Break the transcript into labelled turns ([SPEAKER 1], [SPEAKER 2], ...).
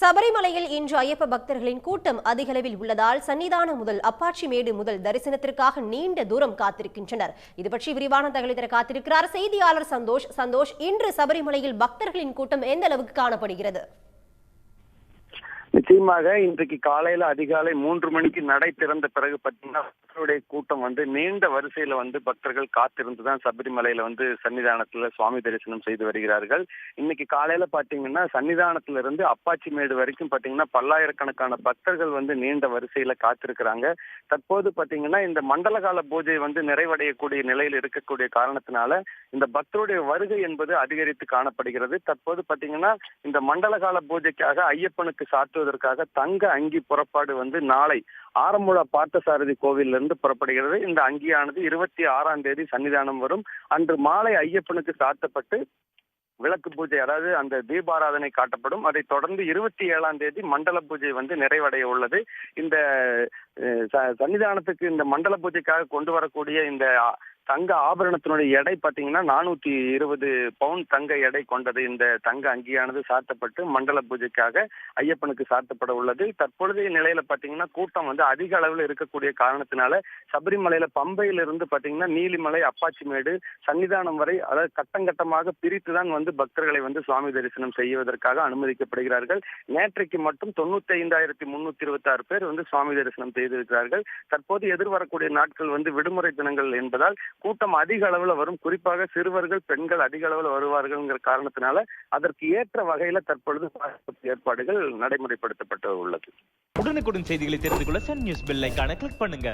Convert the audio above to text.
[SPEAKER 1] சபரிமலையில் இன்று ஐயப்ப பக்தர்களின் கூட்டம் அதிகளவில் உள்ளதால் சன்னிதானம் முதல் அப்பாச்சிமேடு முதல் தரிசனத்திற்காக நீண்ட தூரம் காத்திருக்கின்றனர். இது பற்றி விரிவான தகவலை தர காத்திருக்கிறார் செய்தியாளர் சந்தோஷ். சந்தோஷ் இன்று சபரிமலையில் பக்தர்களின் கூட்டம் எந்த அளவுக்கு காணப்படுகிறது?
[SPEAKER 2] நிச்சயமாக இன்றைக்கு காலையில அதிகாலை மூன்று மணிக்கு நடை திறந்த பிறகு பார்த்தீங்கன்னா பக்தர்களுடைய கூட்டம் வந்து நீண்ட வரிசையில வந்து பக்தர்கள் காத்திருந்துதான் சபரிமலையில வந்து சன்னிதானத்துல சுவாமி தரிசனம் செய்து வருகிறார்கள். இன்னைக்கு காலையில பாத்தீங்கன்னா சன்னிதானத்துல இருந்து அப்பாச்சி மேடு வரைக்கும் பாத்தீங்கன்னா பல்லாயிரக்கணக்கான பக்தர்கள் வந்து நீண்ட வரிசையில காத்திருக்கிறாங்க. தற்போது பாத்தீங்கன்னா இந்த மண்டலகால பூஜை வந்து நிறைவடையக்கூடிய நிலையில் இருக்கக்கூடிய காரணத்தினால இந்த பக்தருடைய வருகை என்பது அதிகரித்து காணப்படுகிறது. தற்போது பாத்தீங்கன்னா இந்த மண்டல கால பூஜைக்காக ஐயப்பனுக்கு சாற்றுவதற்காக தங்க அங்கி புறப்பாடு வந்து நாளை ஆரம்புழா பார்த்தசாரதி கோவிலிருந்து புறப்படுகிறது. இந்த அங்கியானது இருபத்தி ஆறாம் தேதி சன்னிதானம் வரும். அன்று மாலை ஐயப்பனுக்கு சாத்தப்பட்டு விளக்கு பூஜை அதாவது அந்த தீபாராதனை காட்டப்படும். அதை தொடர்ந்து இருபத்தி ஏழாம் தேதி மண்டல பூஜை வந்து நிறைவடைய உள்ளது. இந்த சன்னிதானத்துக்கு இந்த மண்டல பூஜைக்காக கொண்டு வரக்கூடிய இந்த தங்க ஆபரணத்தினுடைய எடை பாத்தீங்கன்னா நானூத்தி இருபது பவுன் தங்க எடை கொண்டது. இந்த தங்க அங்கியானது சாத்தப்பட்டு மண்டல பூஜைக்காக ஐயப்பனுக்கு சாத்தப்பட உள்ளது. தற்பொழுதைய நிலையில பாத்தீங்கன்னா கூட்டம் வந்து அதிக அளவில் இருக்கக்கூடிய காரணத்தினால சபரிமலையில பம்பையிலிருந்து பாத்தீங்கன்னா நீலிமலை அப்பாச்சிமேடு சன்னிதானம் வரை அதாவது கட்டங்கட்டமாக பிரித்து தான் வந்து பக்தர்களை வந்து சுவாமி தரிசனம் செய்வதற்காக அனுமதிக்கப்படுகிறார்கள். நேற்றைக்கு மட்டும் தொண்ணூத்தி ஐந்தாயிரத்தி முன்னூத்தி இருபத்தி ஆறு பேர் வந்து சுவாமி தரிசனம் செய்திருக்கிறார்கள். தற்போது எதிர்வரக்கூடிய நாட்கள் வந்து விடுமுறை தினங்கள் என்பதால் கூட்டம் அதிக அளவுல வரும். குறிப்பாக சிறுவர்கள் பெண்கள் அதிக அளவுல வருவார்கள்ங்கிற காரணத்தினால அதற்கு ஏற்ற வகையில தற்பொழுது பாதுகாப்பு ஏற்பாடுகள் நடைமுறைப்படுத்தப்பட்டு உள்ளது.
[SPEAKER 3] உடனுக்குடன் செய்திகளை தெரிந்து கொள்ள சன் நியூஸ் பெல் கிளிக் பண்ணுங்க.